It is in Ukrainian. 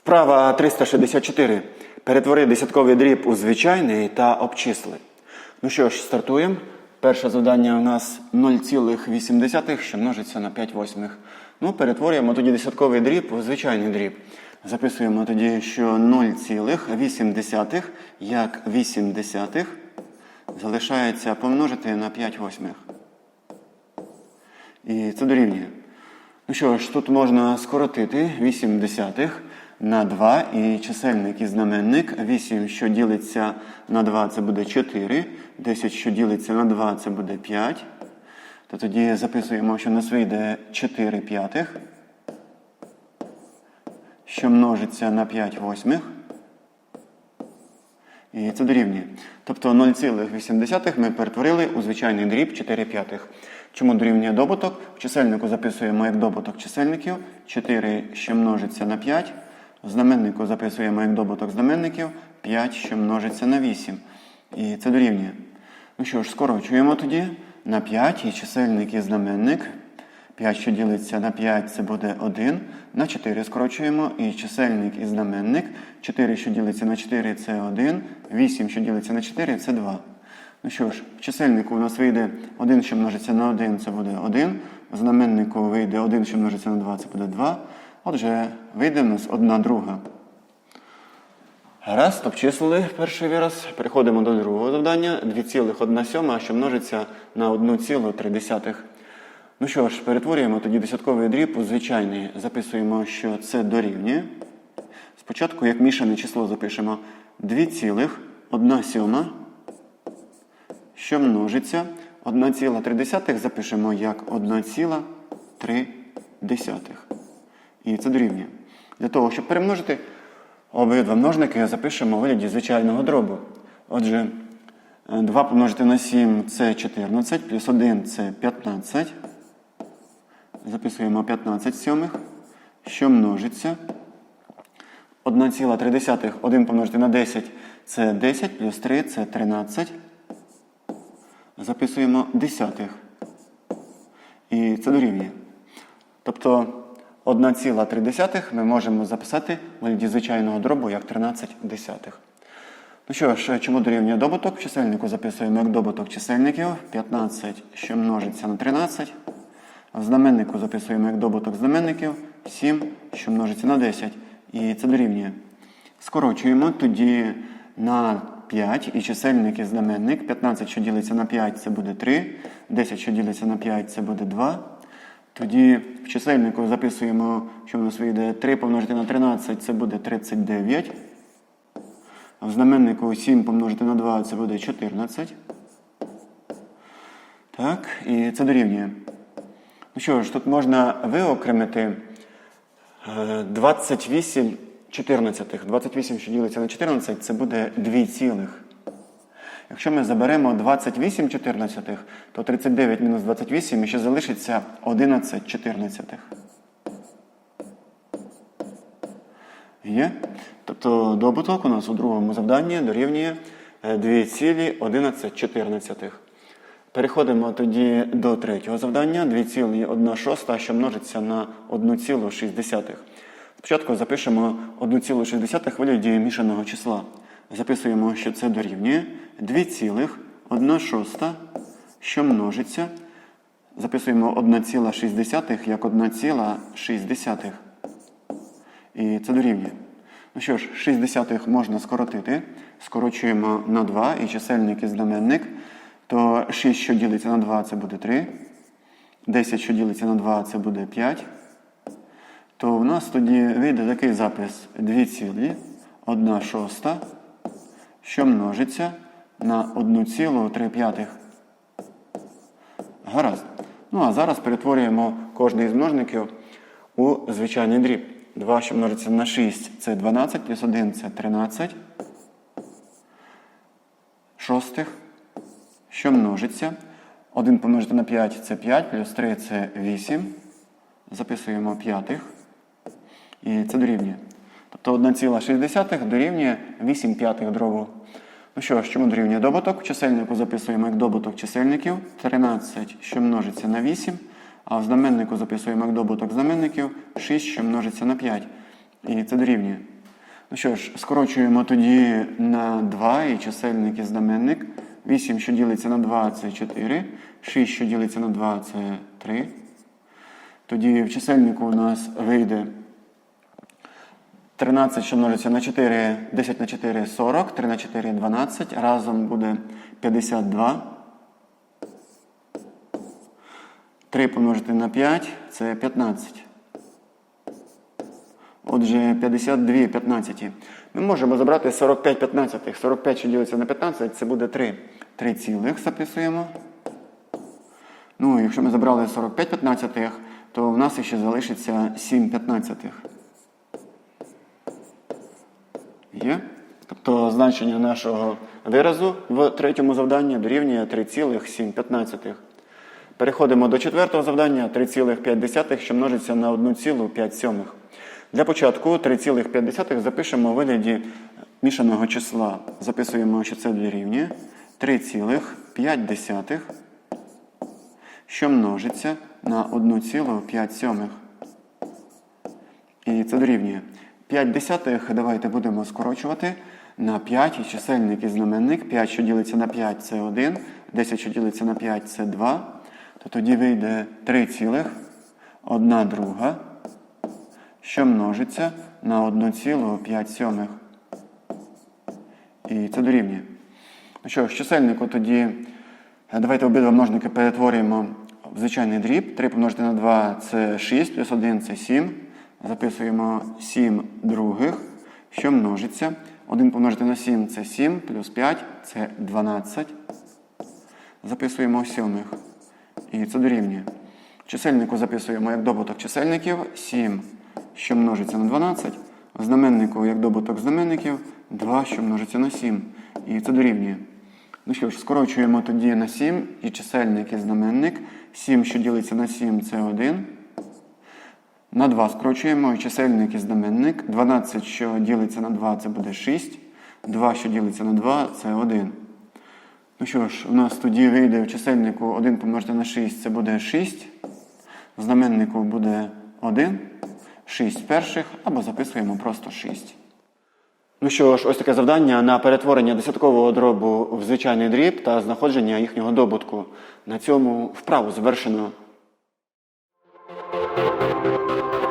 Вправа 364. Перетвори десятковий дріб у звичайний та обчисли. Ну що ж, стартуємо. Перше завдання у нас 0,8, що множиться на 5 восьмих. Ну, перетворюємо тоді десятковий дріб у звичайний дріб. Записуємо тоді, що 0,8 як 8 десятих залишається помножити на 5 восьмих. І це дорівнює. Ну що ж, тут можна скоротити 8 десятих на 2 і чисельник і знаменник. 8, що ділиться на 2, це буде 4. 10, що ділиться на 2, це буде 5. То тоді записуємо, що у нас вийде 4 п'ятих, що множиться на 5 восьмих. І це дорівнює. Тобто 0,8 ми перетворили у звичайний дріб 4 п'ятих. Чому дорівнює добуток? В чисельнику записуємо як добуток чисельників. 4, що множиться на 5. В знаменнику записуємо як добуток знаменників 5, що множиться на 8. І це дорівнює. Ну що ж, скорочуємо тоді на 5 і чисельник і знаменник. 5, що ділиться на 5, це буде 1. На 4 скорочуємо і чисельник і знаменник. 4, що ділиться на 4, це 1. 8, що ділиться на 4, це 2. Ну що ж, в чисельнику у нас вийде 1, що множиться на 1, це буде 1. В знаменнику вийде 1, що множиться на 2, це буде 2. Отже, вийде у нас 1 друга. Гаразд, обчислили перший вираз. Переходимо до другого завдання. 2,1 сьома, що множиться на 1,3. Ну що ж, перетворюємо тоді десятковий дріб у звичайний. Записуємо, що це дорівнює. Спочатку, як мішане число, запишемо 2,1 сьома, що множиться. 1,3 запишемо як 1,3. І це дорівнює. Для того, щоб перемножити обидва множники, запишемо у вигляді звичайного дробу. Отже, 2 помножити на 7 це 14, плюс 1 це 15. Записуємо 15 сьомих, що множиться. 1,3. 1 помножити на 10 це 10, плюс 3 це 13. Записуємо десятих. І це дорівнює. Тобто 1,3 ми можемо записати вигляді звичайного дробу як 13 десятих. Ну що ж, чому дорівнює добуток? В чисельнику записуємо як добуток чисельників 15, що множиться на 13. В знаменнику записуємо як добуток знаменників 7, що множиться на 10. І це дорівнює. Скорочуємо тоді на 5 і чисельник і знаменник. 15, що ділиться на 5, це буде 3. 10, що ділиться на 5, це буде 2. Тоді в чисельнику записуємо, що в нас вийде 3 помножити на 13, це буде 39. А в знаменнику 7 помножити на 2, це буде 14. Так, і це дорівнює. Ну що ж, тут можна виокремити е, 28 14. 28, що ділиться на 14, це буде 2 цілих. Якщо ми заберемо 28 14, то 39 мінус 28 і ще залишиться 11 14. Є? Тобто добуток у нас у другому завданні дорівнює 2,11 Переходимо тоді до третього завдання 2,1 шоста, що множиться на 1,6. Спочатку запишемо 1,6 в вигляді мішаного числа. Записуємо, що це дорівнює 2,1 шоста, що множиться. Записуємо 1,6 як 1,6. І це дорівнює. Ну що ж, 6 можна скоротити. Скорочуємо на 2 і чисельник і знаменник. То 6, що ділиться на 2, це буде 3. 10, що ділиться на 2, це буде 5. То в нас тоді вийде такий запис 2,1 шоста, що множиться на 1,3. Гаразд. Ну а зараз перетворюємо кожний із множників у звичайний дріб. 2, що множиться на 6, це 12, плюс 1 це 13. Шостих, що множиться. 1 помножити на 5 це 5, плюс 3 це 8. Записуємо п'ятих. І це дорівнює. Тобто 1,6 дорівнює 8 п'ятих дробу. Ну що ж, чому дорівнює добуток? Чисельнику записуємо як добуток чисельників. 13, що множиться на 8. А в знаменнику записуємо як добуток знаменників 6, що множиться на 5. І це дорівнює. Ну що ж, скорочуємо тоді на 2 і чисельник і знаменник. 8, що ділиться на 2, це 4. 6, що ділиться на 2, це 3. Тоді в чисельнику у нас вийде 13, що множиться на 4, 10 на 4 40, 3 на 4 12. Разом буде 52. 3 помножити на 5 це 15. Отже, 52 15. Ми можемо забрати 45 15. 45, що ділиться на 15, це буде 3. 3 цілих записуємо. Ну, якщо ми забрали 45 15, то в нас ще залишиться 7 15. Є? Тобто значення нашого виразу в третьому завданні дорівнює 3,7. Переходимо до четвертого завдання 3,5, що множиться на 1,5. Для початку 3,5 запишемо у вигляді мішаного числа. Записуємо, що це дорівнює 3,5, що множиться на 1,5. І це дорівнює 5 десятих. Давайте будемо скорочувати на 5 і чисельник і знаменник. 5, що ділиться на 5, це 1. 10, що ділиться на 5, це 2. То тоді вийде 3 цілих, 1 друга, що множиться на 1,5. І це дорівнює. Ну що ж, чисельнику тоді е, давайте обидва множники перетворюємо в звичайний дріб. 3 помножити на 2 це 6, плюс 1 це 7. Записуємо 7 других, що множиться. 1 помножити на 7 це 7, плюс 5 це 12. Записуємо сьомих. І це дорівнює. Чисельнику записуємо як добуток чисельників 7, що множиться на 12. В знаменнику як добуток знаменників 2, що множиться на 7. І це дорівнює. Ну що ж, скорочуємо тоді на 7 і чисельник і знаменник. 7, що ділиться на 7, це 1. На 2 скорочуємо і чисельник і знаменник. 12, що ділиться на 2, це буде 6. 2, що ділиться на 2, це 1. Ну що ж, у нас тоді вийде в чисельнику 1 помножити на 6, це буде 6. В знаменнику буде 1, 6 перших, або записуємо просто 6. Ну що ж, ось таке завдання на перетворення десяткового дробу в звичайний дріб та знаходження їхнього добутку. На цьому вправу завершено. Música